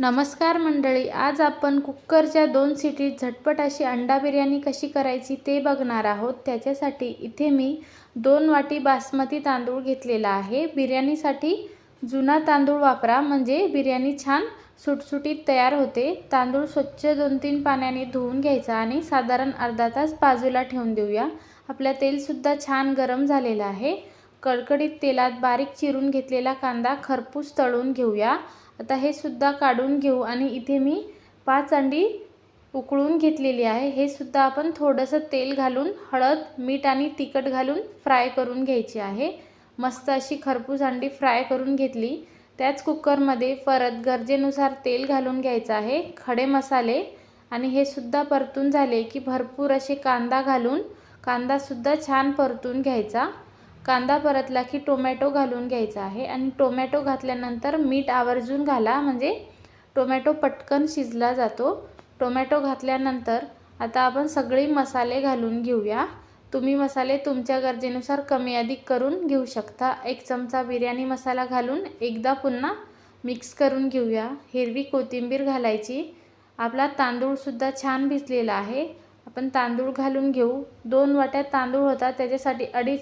नमस्कार मंडळी आज आपण कुकरच्या दोन सिटीत झटपट अशी अंडा बिर्याणी कशी करायची ते बघणार आहोत. त्याच्यासाठी इथे मी दोन वाटी बासमती तांदूळ घेतलेला आहे. बिर्याणीसाठी जुना तांदूळ वापरा म्हणजे बिर्याणी छान सुटसुटीत तयार होते. तांदूळ स्वच्छ दोन तीन पाण्याने धुवून घ्यायचा आणि साधारण अर्धा तास बाजूला ठेवून देऊया. आपल्या तेलसुद्धा छान गरम झालेलं आहे. कडकडीत तेलात बारीक चिरून घेतलेला कांदा खरपूस तळून घेऊया. आता हे सुद्धा काढून घेऊ आणि इथे मी पाच अंडी उकळून घेतलेली आहे. हे सुद्धा आपण थोडंसं तेल घालून हळद मीठ आणि तिखट घालून फ्राय करून घ्यायची आहे. मस्त अशी खरपूस अंडी फ्राय करून घेतली. त्याच कुकरमध्ये परत गरजेनुसार तेल घालून घ्यायचं आहे खडे मसाले आणि हे सुद्धा परतून झाले की भरपूर असे कांदा घालून कांदासुद्धा छान परतून घ्यायचा. कांदा परतला की टोमॅटो घालून घ्यायचा आहे आणि टोमॅटो घातल्यानंतर मीठ आवर्जून घाला म्हणजे टोमॅटो पटकन शिजला जातो. टोमॅटो घातल्यानंतर आता आपण सगळे मसाले घालून घेऊया. तुम्ही मसाले तुमच्या गरजेनुसार कमी अधिक करून घेऊ शकता. एक चमचा बिर्याणी मसाला घालून एकदा पुन्हा मिक्स करून घेऊया. हिरवी कोथिंबीर घालायची. आपला तांदूळसुद्धा छान भिजलेला आहे. आपण तांदूळ घालून घेऊ. दोन वाट्यात तांदूळ होता त्याच्यासाठी अडीच